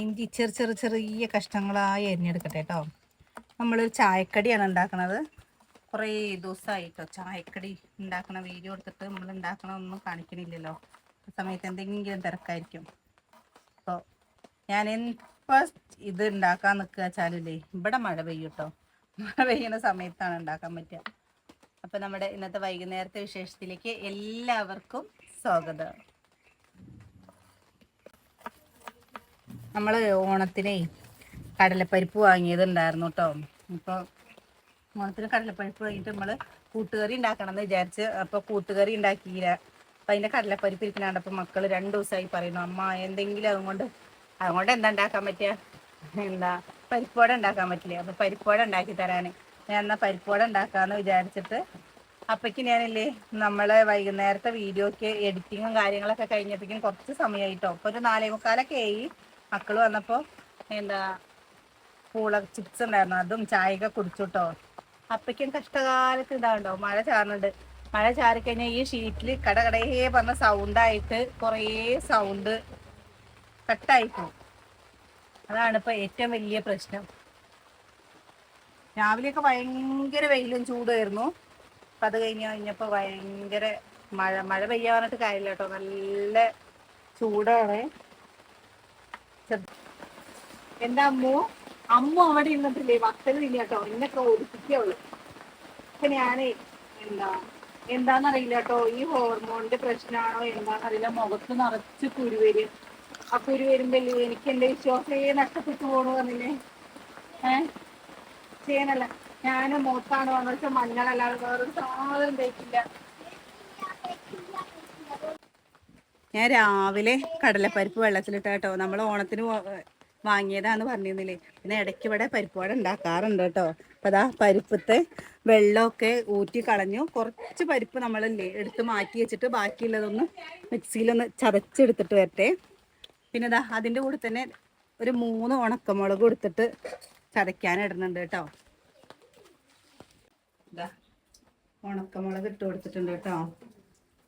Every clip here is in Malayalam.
ഇഞ്ചി ചെറു ചെറു ചെറിയ കഷ്ണങ്ങളായി അരിഞ്ഞെടുക്കട്ടെ കേട്ടോ. നമ്മളൊരു ചായക്കടിയാണ് ഉണ്ടാക്കുന്നത് കുറേ ദിവസമായിട്ടോ ചായക്കടി ഉണ്ടാക്കുന്ന വീഡിയോ എടുത്തിട്ട് നമ്മൾ ഉണ്ടാക്കണമൊന്നും കാണിക്കണില്ലല്ലോ. ആ സമയത്ത് എന്തെങ്കിലും തിരക്കായിരിക്കും. അപ്പോൾ ഞാൻ എപ്പോൾ ഇത് ഉണ്ടാക്കാൻ നിൽക്കുക വെച്ചാലല്ലേ ഇവിടെ മഴ പെയ്യും കേട്ടോ. മഴ പെയ്യുന്ന സമയത്താണ് ഉണ്ടാക്കാൻ പറ്റുക. അപ്പോൾ നമ്മുടെ ഇന്നത്തെ വൈകുന്നേരത്തെ വിശേഷത്തിലേക്ക് എല്ലാവർക്കും സ്വാഗതം. നമ്മൾ ഓണത്തിനേ കടലപ്പരിപ്പ് വാങ്ങിയതുണ്ടായിരുന്നു കേട്ടോ ഇപ്പോൾ ഓണത്തിന് കടലപ്പരിപ്പ് വാങ്ങിയിട്ട് നമ്മൾ കൂട്ടുകറി ഉണ്ടാക്കണം എന്ന് വിചാരിച്ച് അപ്പോൾ കൂട്ടുകറി ഉണ്ടാക്കിയില്ല. അപ്പം അതിന്റെ കടലപ്പരിപ്പ് ഇരിക്കണാണ്ട് അപ്പോൾ മക്കൾ രണ്ട് ദിവസമായി പറയുന്നു അമ്മ എന്തെങ്കിലും അതുകൊണ്ട് അതുകൊണ്ട് എന്താ ഉണ്ടാക്കാൻ പറ്റുക എന്താ പരിപ്പോടെ ഉണ്ടാക്കാൻ പറ്റില്ല? അപ്പോൾ പരിപ്പോടെ ഉണ്ടാക്കി തരാൻ ഞാൻ എന്നാൽ പരിപ്പോടെ ഉണ്ടാക്കാമെന്ന് വിചാരിച്ചിട്ട് അപ്പയ്ക്ക് ഞാനില്ലേ നമ്മളെ വൈകുന്നേരത്തെ വീഡിയോക്ക് എഡിറ്റിങ്ങും കാര്യങ്ങളൊക്കെ കഴിഞ്ഞപ്പോഴേക്കും കുറച്ച് സമയമായിട്ടോ അപ്പോൾ ഒരു നാലേ മുക്കാലൊക്കെ ആയി. മക്കൾ വന്നപ്പോൾ എന്താ പൂള ചിപ്സ് ഉണ്ടായിരുന്നു. അതും ചായയൊക്കെ കുടിച്ചുട്ടോ. അപ്പയ്ക്കും കഷ്ടകാലത്ത് ഇതാണ്ടോ മഴ ചാറുന്നുണ്ട് മഴ ചാറിക്കഴിഞ്ഞാൽ ഈ ഷീറ്റിൽ കടകടയെ പറഞ്ഞ സൗണ്ടായിട്ട് കുറേ സൗണ്ട് കട്ടായി പോകും അതാണ് ഇപ്പൊ ഏറ്റവും വലിയ പ്രശ്നം. രാവിലെയൊക്കെ ഭയങ്കര വെയിലും ചൂടായിരുന്നു അപ്പം അത് കഴിഞ്ഞ് കഴിഞ്ഞപ്പോൾ ഭയങ്കര മഴ മഴ പെയ്യാൻ പറഞ്ഞിട്ട് കാര്യമില്ല കേട്ടോ. നല്ല ചൂടാണ്. എന്റെ അമ്മു? അമ്മ അവിടെ ഇന്നത്തില്ലേ ഇല്ല കേട്ടോ എന്നൊക്കെ ഒതുക്കിയുള്ളു അപ്പൊ ഞാനേ എന്താ? എന്താന്നറിയില്ല കേട്ടോ ഈ ഹോർമോണിന്റെ പ്രശ്നമാണോ എന്താന്നറിയില്ല. മുഖത്ത് നിറച്ച് കുരു ആ കുരു എനിക്ക് എന്റെ വിശ്വാസയെ നഷ്ടപ്പെട്ടു പോണു പറഞ്ഞില്ലേ? ഏഹ് ചെയ്യാനല്ല ഞാൻ മുഖത്താണ് എന്ന് വെച്ചാൽ മഞ്ഞളല്ലാതെ വേറൊരു സാധനം തേക്കില്ല ഞാൻ രാവിലെ കടലപ്പരിപ്പ് വെള്ളത്തിലിട്ട കേട്ടോ. നമ്മൾ ഓണത്തിന് വാങ്ങിയതാന്ന് പറഞ്ഞിരുന്നില്ലേ. പിന്നെ ഇടയ്ക്ക് ഇവിടെ പരിപ്പോടെ ഉണ്ടാക്കാറുണ്ട് കേട്ടോ. അപ്പൊ അതാ പരിപ്പത്തെ വെള്ളമൊക്കെ ഊറ്റി കളഞ്ഞു. കുറച്ച് പരിപ്പ് നമ്മളല്ലേ എടുത്ത് മാറ്റി വെച്ചിട്ട് ബാക്കിയുള്ളതൊന്ന് മിക്സിയിലൊന്ന് ചതച്ചെടുത്തിട്ട് വരട്ടെ. പിന്നെ ഇതാ അതിന്റെ കൂടെ തന്നെ ഒരു മൂന്ന് ഉണക്കമുളക് കൊടുത്തിട്ട് ചതയ്ക്കാൻ ഇടുന്നുണ്ട് കേട്ടോ. ഇതാ ഉണക്കമുളക് ഇട്ട് കൊടുത്തിട്ടുണ്ട് കേട്ടോ.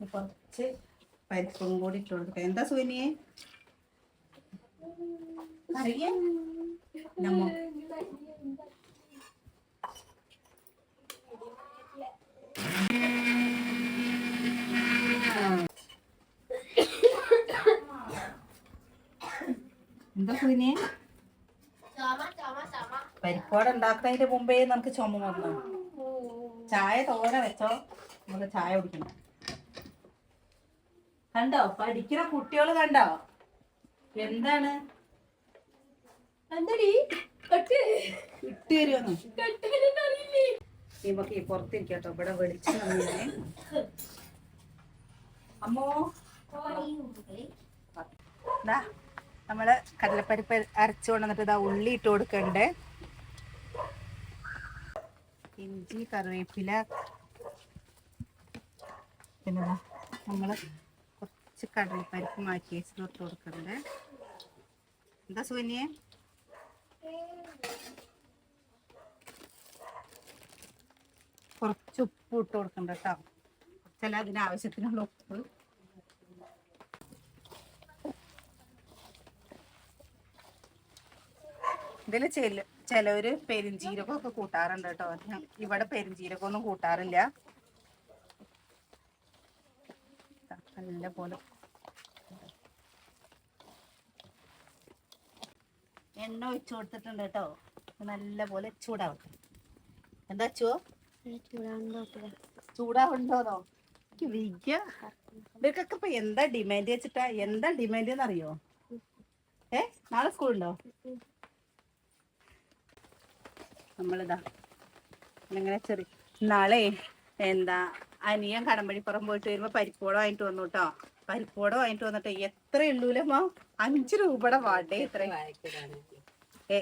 കുറച്ച് പരിപ്പും കൂടി ഇട്ട് കൊടുക്കട്ടെ. എന്താ സുനിയെ അറിയേ നമ്മ? എന്താ സുനിയെ പരിപ്പോടെ ഉണ്ടാക്കുന്നതിന്റെ മുമ്പേ നമുക്ക് ചുമ വന്നു ചായ തോര വെച്ചോ? നമുക്ക് ചായ കുടിക്കണം. കണ്ടോ? പഠിക്കുന്ന കുട്ടികൾ കണ്ടോ? എന്താണ്? നമുക്ക് പുറത്തിരിക്കട്ടോ. ഇവിടെ വെളിച്ചം അമ്മോ. ഇതാ നമ്മൾ കടലപ്പരിപ്പ് അരച്ചു കൊണ്ടുവന്നിട്ട് ഇതാ ഉള്ളി ഇട്ട് കൊടുക്കണ്ടേ. ഇഞ്ചി കറിവേപ്പില. പിന്നെ നമ്മൾ കുറച്ച് കടലപ്പരിപ്പ് മാറ്റി വെച്ചിട്ട് ഇട്ട് കൊടുക്കണ്ടേ? എന്താ സുകന്യെ? കുറച്ച് ഉപ്പ് ഇട്ട് കൊടുക്കണ്ട കേട്ടോ. അതിന് ആവശ്യത്തിനുള്ള ഉപ്പ്. ഇതിൽ ചില ചിലവര് പെരിഞ്ജീരകമൊക്കെ കൂട്ടാറുണ്ട് കേട്ടോ. ഇവിടെ പെരിഞ്ജീരകമൊന്നും കൂട്ടാറില്ല. നല്ല പോലെ എണ്ണ ഒഴിച്ചു കൊടുത്തിട്ടുണ്ട് കേട്ടോ. നല്ല പോലെ ചൂടാവട്ടെ. എന്താ ചോ ചൂടാവുണ്ടോന്നോ? വിഗ്ഗ ഇവർക്കൊക്കെ ഇപ്പൊ എന്താ ഡിമാൻഡ് വെച്ചിട്ടാ? എന്താ ഡിമാൻഡ് എന്നറിയോ? ഏ? നാളെ സ്കൂളുണ്ടോ? നമ്മളിതാ. ഇങ്ങനെ ചെറിയ നാളെ എന്താ അനിയൻ കടമ്പഴിപ്പുറം പോയിട്ട് വരുമ്പോ പരിപ്പോട വാങ്ങിട്ട് വന്നു കേട്ടോ പരിപ്പോട ആയിട്ട് വന്നിട്ട് എത്ര ഉള്ളൂലമ്മ അഞ്ച് രൂപയുടെ വാടേ എത്ര ഏ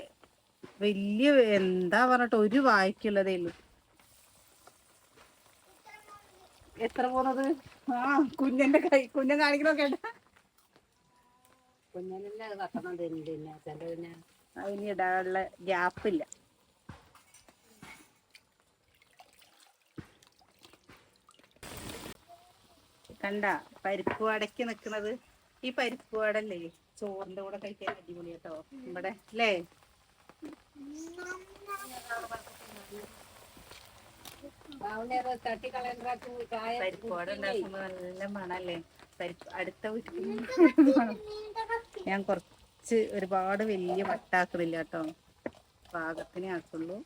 വലിയ എന്താ പറഞ്ഞിട്ട് ഒരു വായിക്കുള്ളതേ ഉള്ളൂ. എത്ര പോന്നത് ആ കുഞ്ഞന്റെ കൈ കുഞ്ഞൻ കാണിക്കണോ കേട്ട? കുഞ്ഞനെ ഇടാനുള്ള ഗ്യാപ്പില്ല. കണ്ട പരിപ്പ് വടക്ക് നിൽക്കുന്നത് ഈ പരിപ്പ് വടല്ലേ? ചോറിന്റെ കൂടെ കഴിക്കാൻ അടിപൊളി കേട്ടോ. ഇവിടെ അല്ലേ? പരിപ്പോടെ ഉണ്ടാക്കുമ്പോ നല്ല മണല്ലേ? പരിപ്പ് അടുത്ത വീട്ടിൽ ഞാൻ കുറച്ച് ഒരുപാട് വലിയ വട്ടാക്കണില്ല കേട്ടോ. പാകത്തിനെ ആക്കുള്ളൂ.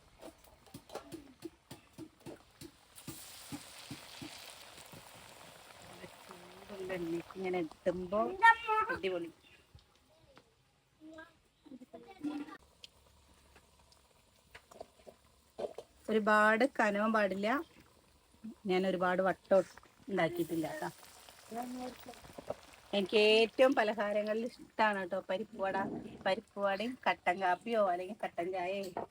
ചൂടുള്ള എണ്ണയ്ക്ക് ഇങ്ങനെ എത്തുമ്പോ അടിപൊളി. ഒരുപാട് കനവും പാടില്ല. ഞാൻ ഒരുപാട് വട്ടം ഉണ്ടാക്കിയിട്ടില്ല കേട്ടോ. എനിക്ക് ഏറ്റവും പലഹാരങ്ങളിൽ ഇഷ്ടമാണ് കേട്ടോ. പരിപ്പുവട പരിപ്പുവടയും കട്ടൻ കാപ്പിയോ അല്ലെങ്കിൽ കട്ടൻ ചായയോ.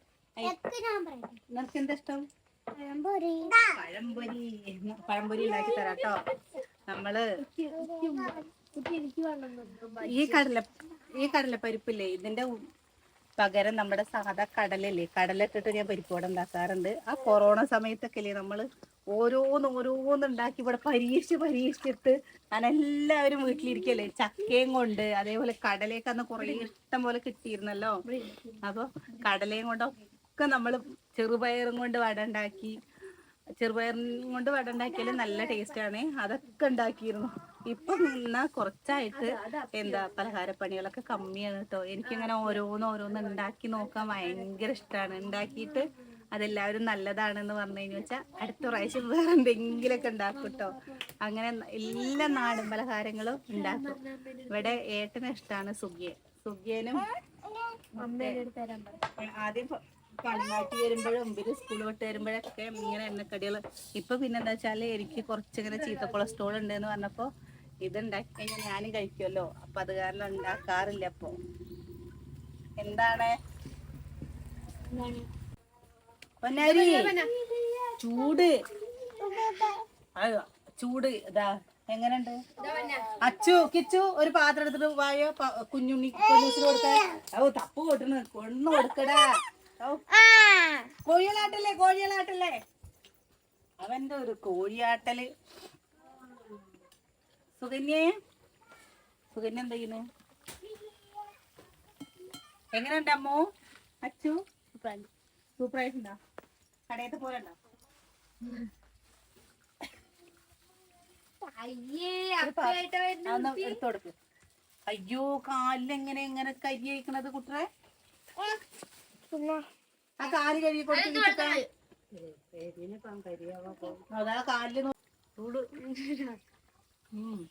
നിനക്ക് എന്താ ഇഷ്ടം? പഴംപൊരി. പഴംപൊരി ഉണ്ടാക്കി തരാം കേട്ടോ. നമ്മൾ ഈ കടല ഈ കടലപ്പരിപ്പില്ലേ ഇതിന്റെ പകരം നമ്മുടെ സാധാ കടലല്ലേ? കടലിട്ടിട്ട് ഞാൻ പരിപ്പോടെ ഉണ്ടാക്കാറുണ്ട്. ആ കൊറോണ സമയത്തൊക്കെ അല്ലേ നമ്മൾ ഓരോന്ന് ഓരോന്ന് ഉണ്ടാക്കി ഇവിടെ പരീക്ഷിച്ച് പരീക്ഷിച്ചിട്ട് ഞാൻ എല്ലാവരും വീട്ടിലിരിക്കല്ലേ? ചക്കയും കൊണ്ട് അതേപോലെ കടലയൊക്കെ അന്ന് കുറേ ഇഷ്ടം പോലെ കിട്ടിയിരുന്നല്ലോ. അപ്പൊ കടലയും കൊണ്ടൊക്കെ നമ്മൾ ചെറുപയറും കൊണ്ട് വട ഉണ്ടാക്കി. ചെറുപയറും കൊണ്ട് വട ഉണ്ടാക്കിയാലും നല്ല ടേസ്റ്റ് ആണ് അതൊക്കെ ഉണ്ടാക്കിയിരുന്നു. ഇപ്പൊ നിന്ന കുറച്ചായിട്ട് എന്താ പലഹാരപ്പണികളൊക്കെ കമ്മിയാണ് കേട്ടോ എനിക്കിങ്ങനെ ഓരോന്ന് ഓരോന്ന് ഉണ്ടാക്കി നോക്കാൻ ഭയങ്കര ഇഷ്ടമാണ് ഉണ്ടാക്കിയിട്ട് അതെല്ലാവരും നല്ലതാണെന്ന് പറഞ്ഞു കഴിഞ്ഞു വെച്ചാൽ അടുത്ത പ്രാവശ്യം വേറെ എന്തെങ്കിലുമൊക്കെ ഉണ്ടാക്കും കേട്ടോ അങ്ങനെ എല്ലാ നാടൻ പലഹാരങ്ങളും ഉണ്ടാക്കും. ഇവിടെ ഏട്ടന് ഇഷ്ടമാണ് സുഖിയൻ. സുഖിയനും ആദ്യം പണിമാറ്റി വരുമ്പോഴും ഇവർ സ്കൂൾ വിട്ട് വരുമ്പോഴൊക്കെ ഇങ്ങനെ എണ്ണക്കടികൾ ഇപ്പൊ പിന്നെന്താ വെച്ചാൽ എനിക്ക് കുറച്ചിങ്ങനെ ചീത്ത കൊളസ്ട്രോൾ ഉണ്ട് എന്ന് പറഞ്ഞപ്പോ ഇത് ഉണ്ടാക്കി കഴിഞ്ഞാൽ ഞാനും കഴിക്കുമല്ലോ അപ്പൊ അത് കാരണം ഉണ്ടാക്കാറില്ല അപ്പൊ. എന്താണ്? ചൂട്. ചൂട് ഇതാ എങ്ങനെയുണ്ട്? അച്ചു കിച്ചു ഒരു പാത്രം എടുത്തിട്ട് വായോ? കുഞ്ഞുണ്ണി കൊടുക്കാൻ ഓ തപ്പ് കൊട്ടുന്നു കൊണ്ണു കൊടുക്കടാ. കോഴികളാട്ടല്ലേ കോഴികളാട്ടല്ലേ അവന്റെ ഒരു കോഴിയാട്ടൽ. സുകന്യേ സുകന്യ എന്താ ചെയ്യുന്നു? എങ്ങനെയുണ്ട് അമ്മോ? അച്ചു? സൂപ്പറായിട്ടുണ്ടോ? കടയത്ത് പോരണ്ട അയ്യോ കാലിലെങ്ങനെ എങ്ങനെ കരി കുട്ടറെ ആ കാൽ കഴുകി കൊടുത്ത് അതാ കാലിൽ നോ- ചൂട്. ഉം.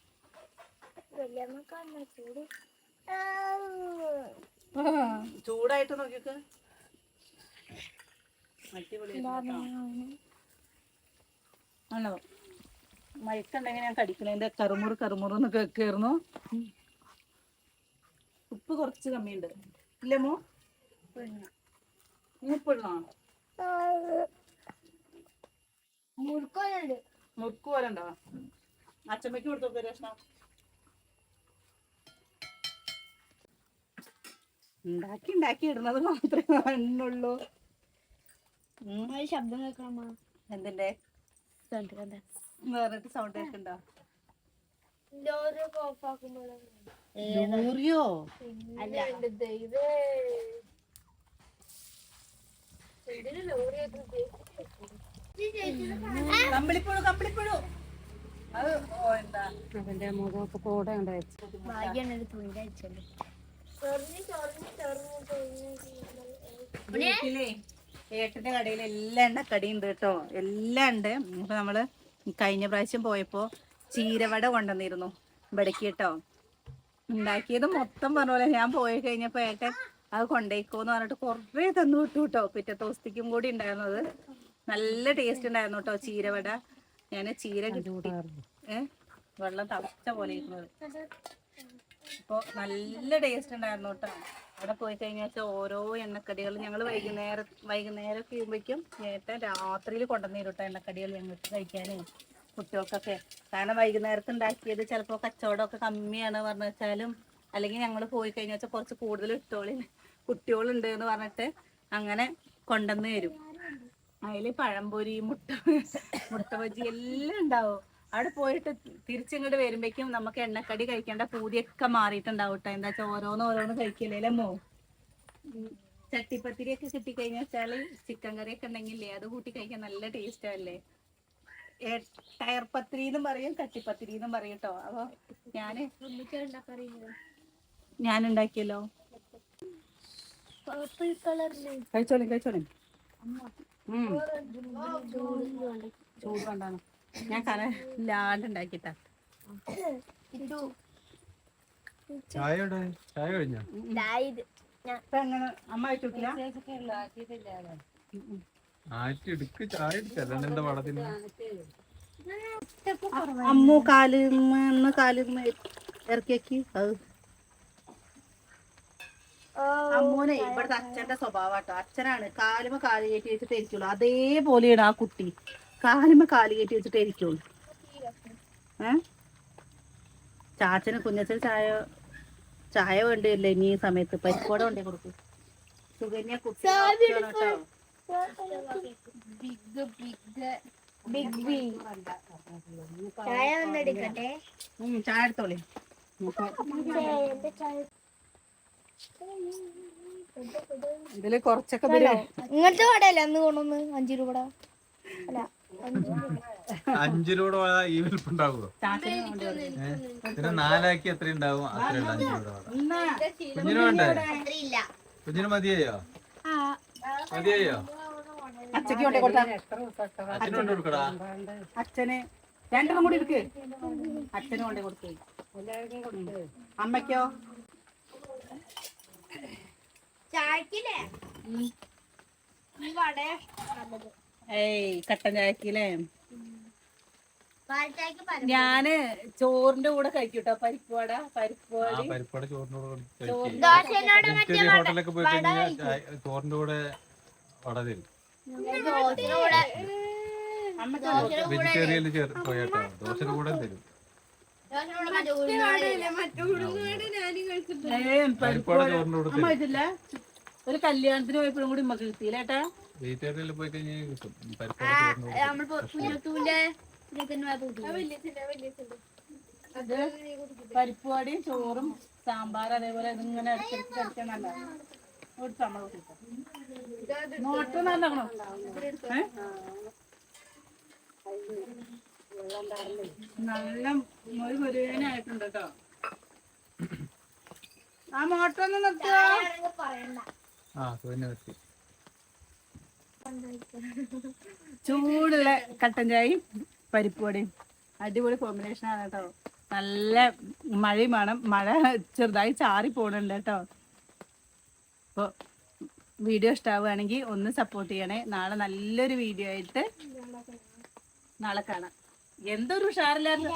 ആ, ചൂടായിട്ട് നോക്കിക്ക്. ആണോ? മയക്കുണ്ടെങ്കിൽ ഞാൻ കടിക്കണതിന്റെ കറുമുറ് കറുമുറ് വെക്കായിരുന്നു ഉപ്പ് കുറച്ച് കമ്മിയുണ്ട്. ഇല്ലേ മോ? നീ ഉപ്പിടണോ മുറുക്ക് പോലെ ഉണ്ടോ അച്ചമ്മയ്ക്ക് കൊടുത്തു രക്ഷണം ഉണ്ടാക്കി ഉണ്ടാക്കി ഇടുന്നത് മാത്രമേ ഉം. ശബ്ദം കേൾക്കണമാ എന്തിന്റെ? വേറെ സൗണ്ട് കേൾക്കണ്ടോ. ലോറിയോ? ദൈവേ. എന്തിനു ലോറി കമ്പിളിപ്പുഴു കമ്പിളിപ്പുഴു. അത് ഓ എന്താ? അവന്റെ മുഖമൊക്കെ കൂടെ ഉണ്ട് ഭാഗ്യാണ് ഒരു തുണി കഴിച്ചത് വീട്ടിലേ ഏട്ടന്റെ കടയിൽ എല്ലാം എണ്ണ കടിയുണ്ട് കേട്ടോ. എല്ലാം ഉണ്ട്. ഇപ്പൊ നമ്മൾ കഴിഞ്ഞ പ്രാവശ്യം പോയപ്പോ ചീരവട കൊണ്ടുവന്നിരുന്നു. ഇവിടേക്ക് കേട്ടോ. ഉണ്ടാക്കിയത് മൊത്തം പറഞ്ഞ പോലെ ഞാൻ പോയി കഴിഞ്ഞപ്പോ ഏട്ടൻ അത് കൊണ്ടേക്കോന്ന് പറഞ്ഞിട്ട് കുറേ തന്നു വിട്ടു കേട്ടോ പിറ്റേ ദിവസത്തേക്കും കൂടി ഉണ്ടായിരുന്നത്. നല്ല ടേസ്റ്റ് ഉണ്ടായിരുന്നു കേട്ടോ ചീരവട. ഞാൻ ചീര കിട്ടി. ഏഹ് വെള്ളം തളച്ച പോലെ ഇരുന്നത് അപ്പൊ നല്ല ടേസ്റ്റ് ഉണ്ടായിരുന്നു കേട്ടോ അവിടെ പോയി കഴിഞ്ഞാൽ ഓരോ എണ്ണക്കടികൾ ഞങ്ങൾ വൈകുന്നേരം വൈകുന്നേരം ഒക്കെ നേരത്തെ രാത്രിയിൽ കൊണ്ടുവന്നു കേട്ടോ എണ്ണക്കടികൾ ഞങ്ങൾക്ക് കഴിക്കാനും. കുട്ടികൾക്കൊക്കെ. കാരണം വൈകുന്നേരത്ത് ഉണ്ടാക്കിയത് ചിലപ്പോൾ കച്ചവടമൊക്കെ കമ്മിയാണ് പറഞ്ഞു വെച്ചാലും അല്ലെങ്കിൽ ഞങ്ങൾ പോയി കഴിഞ്ഞാൽ വെച്ചാൽ കുറച്ച് കൂടുതൽ ഇട്ടോളി. കുട്ടികളുണ്ട് എന്ന് പറഞ്ഞിട്ട് അങ്ങനെ കൊണ്ടുവന്ന് തരും. അതിൽ പഴംപൊരി മുട്ട മുട്ട ബജി എല്ലാം ഉണ്ടാവും. അവിടെ പോയിട്ട് തിരിച്ചിങ്ങോട്ട് വരുമ്പോഴേക്കും നമുക്ക് എണ്ണക്കടി കഴിക്കേണ്ട പൂതിയൊക്കെ മാറിയിട്ടുണ്ടാവും കേട്ടോ എന്താ വെച്ചാൽ ഓരോന്ന് ഓരോന്ന് കഴിക്കില്ലേ അമ്മോ ചട്ടിപ്പത്തിരി ഒക്കെ കിട്ടിക്കഴിഞ്ഞാൽ വെച്ചാൽ ചിക്കൻ ഒക്കെ ഉണ്ടെങ്കിലേ അത് കൂട്ടി കഴിക്കാൻ നല്ല ടേസ്റ്റ് അല്ലേ ടയർ എന്നും പറയും കട്ടിപ്പത്തിരി എന്നും പറയും കേട്ടോ അപ്പൊ ഞാൻ ഞാൻ ഉണ്ടാക്കിയല്ലോ കഴിച്ചോളി കഴിച്ചോളി. ഉം. ചൂട് കൊണ്ടാണ് ഞാൻ ഉണ്ടാക്കിട്ടാ ചായ ചായ കഴിഞ്ഞോ? അമ്മ കഴിച്ചിട്ടില്ല ആറ്റി എടുക്ക് ചായ എടുക്ക. അല്ലാണ്ട് എന്താ വളത്തിന് അമ്മു കാൽ കാൽ ഇറക്കിയാക്കി. അത് അമ്മൂനെ ഇവിടുത്തെ അച്ഛന്റെ സ്വഭാവം കേട്ടോ അച്ഛനാണ് കാലുമ കാൽ കയറ്റി വെച്ചിട്ട് ഇരിക്കുള്ളൂ. അതേപോലെയാണ് ആ കുട്ടി. കാലുമ കാൽ കയറ്റി വെച്ചിട്ട് ഇരിക്കുള്ളൂ. ഏ? ചാച്ചന് കുഞ്ഞച്ചൻ ചായ ചായ വേണ്ടിയല്ലേ ഇനി ഈ സമയത്ത്? പരിപ്പോടെ വേണ്ടി കൊടുക്കും. സുകന്യ കുട്ടി ബിഗ് ബിഗ് ബിഗ് ബി. ചായ എടുത്തോളി. എന്റെ ചായ? ഇതിൽ കുറച്ചൊക്കെ ഇങ്ങനത്തെ വടയല്ലേ അന്ന് കൊണ്ടൊന്ന് അഞ്ചു രൂപ അല്ല അഞ്ച് രൂപ. ഈ വിൽപ്പുണ്ടാവുമോ കൊടുക്കും. ഇതിന് നാലാക്കി എത്ര ഉണ്ടാവും അത്രയുള്ള അഞ്ചു രൂപ കുഞ്ഞിന് വേണ്ടേ? മതിയോ കുഞ്ഞിന് മതിയായോ? മതിയായോ? അച്ഛക്ക് കൊണ്ടേ കൊടുത്താ. അച്ഛന് രണ്ടും രണ്ടെണ്ണം കൂടി എടുക്ക്. അച്ഛന് കൊണ്ടേ കൊടുത്തേ അമ്മയ്ക്കോ ചായക്കില്ലേ ഈ വട നല്ലത് ഏയ് കട്ടൻ ചായക്കില്ലേ? പാൽച്ചായക്ക് പല ഞാൻ ചോറിന്റെ കൂടെ കഴിക്കൂട്ടോ. പരിപ്പുവട ആ പരിപ്പുവടി പരിപ്പാട് ചോറിന്റെ കൂടെ ഹോട്ടലൊക്കെ പോയി കഴിഞ്ഞാൽ ചോറിന്റെ കൂടെ വട തരും ദോശനോട് അമ്മയ്ക്ക് വെജിറ്റേറിയനിൽ ചേർ പോയാട്ടോ ദോശയുടെ കൂടെ തരും ഒരു കല്യാണത്തിന് പോയപ്പോഴും കൂടി ഉമ്മക്ക് കിട്ടിയില്ലേട്ടാ വെജിറ്റേറിയനിൽ പോയി കഴിഞ്ഞാൽ കിട്ടും. അത് പരിപ്പുവടിയും ചോറും സാമ്പാർ അതേപോലെ ഇതിങ്ങനെ കഴിക്കാൻ നല്ല കൊടുത്തു നമ്മൾ നോട്ട് നല്ലതാണോ ഏ? നല്ല ഒരു മുരുകനായിട്ടുണ്ട് കേട്ടോ ആ മോട്ടർ ഒന്ന് ആ പിന്നെ നിർത്തി. ചൂടുള്ള കട്ടൻ ചായയും പരിപ്പുവടയും അടിപൊളി കോമ്പിനേഷൻ ആണ് കേട്ടോ. നല്ല മഴയും വേണം. മഴ ചെറുതായി ചാറി പോണുണ്ട് കേട്ടോ. അപ്പോൾ വീഡിയോ ഇഷ്ടാവുകയാണെങ്കിൽ ഒന്ന് സപ്പോർട്ട് ചെയ്യണേ. നാളെ നല്ലൊരു വീഡിയോ ആയിട്ട് നാളെ കാണാം. എന്തൊരു ഉഷാറില്ലായിരുന്നു